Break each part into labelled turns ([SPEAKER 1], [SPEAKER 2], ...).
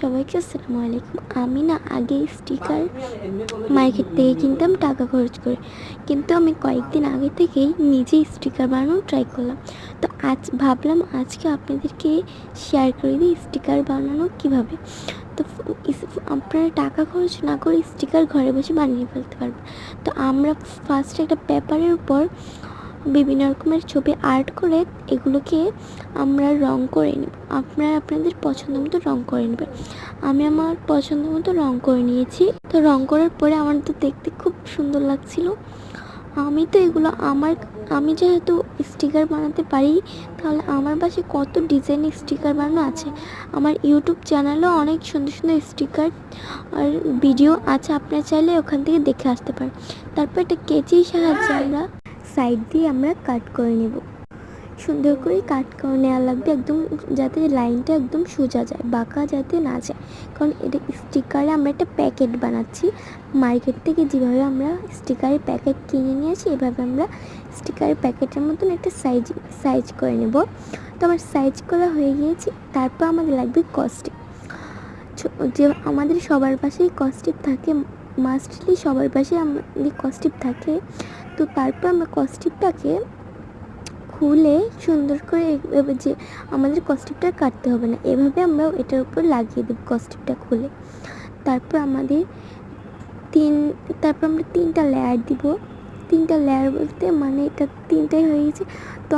[SPEAKER 1] সবাইকে আসসালামু আলাইকুম। আমি না আগে স্টিকার মার্কেট থেকে কিনতাম, টাকা খরচ করে। কিন্তু আমি কয়েকদিন আগে থেকেই নিজেই স্টিকার বানানো ট্রাই করলাম। তো আজ ভাবলাম আজকে আপনাদেরকে শেয়ার করে দিই স্টিকার বানানো কীভাবে। তো আপনারা টাকা খরচ না করে স্টিকার ঘরে বসে বানিয়ে ফেলতে পারবেন। তো আমরা ফার্স্ট একটা পেপারের উপর বিভিন্ন রকমের ছবি আর্ট করে এগুলোকে আমরা রং করে নেব। আপনারা আপনাদের পছন্দ মতো রং করে নেবেন। আমি আমার পছন্দ মতো রং করে নিয়েছি। তো রং করার পরে আমার তো দেখতে খুব সুন্দর লাগছিল। আমি তো এগুলো আমার, আমি যেহেতু স্টিকার বানাতে পারি, তাহলে আমার পাশে কত ডিজাইন স্টিকার বানানো আছে? আমার ইউটিউব চ্যানেলেও অনেক সুন্দর সুন্দর স্টিকার আর ভিডিও আছে। আপনারা চাইলে ওখান থেকে দেখে আসতে পারেন। তারপর একটা কেচির সাহায্যে আমরা সাইড দিয়ে আমরা কাট করে নেব। সুন্দর করে কাট করে নেওয়া লাগবে একদম যাতে লাইনটা একদম সোজা যায়, বাঁকা যাতে না যায়। কারণ এটা স্টিকারে আমরা একটা প্যাকেট বানাচ্ছি। মার্কেট থেকে যেভাবে আমরা স্টিকারের প্যাকেট কিনে নিয়ে আসি, এভাবে আমরা স্টিকারের প্যাকেটের মতন একটা সাইজ সাইজ করে নেব। তো আমার সাইজ করা হয়ে গিয়েছে, তারপর আমাদের লাগবে কস্টিপ যে আমাদের সবার পাশেই কস্টিপ থাকে মাস্টলি সবার পাশে আমাদের কস্টিপ থাকে। তো তারপর আমরা কস্টিপটাকে খুলে সুন্দর করে যে আমাদের কস্টিপটা কাটতে হবে না, এভাবে আমরা এটার উপর লাগিয়ে দেব কস্টিপটা খুলে। তারপর আমাদের তিন, তারপর আমরা তিনটা লেয়ার দিব। তিনটা লেয়ার বলতে মানে এটা তিনটাই হয়ে গেছে। তো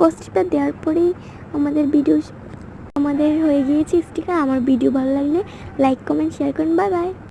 [SPEAKER 1] কস্টিপটা দেওয়ার পরেই আমাদের ভিডিও আমাদের হয়ে গিয়েছে স্টিকার আমার ভিডিও ভালো লাগলে লাইক কমেন্ট শেয়ার করুন। Bye bye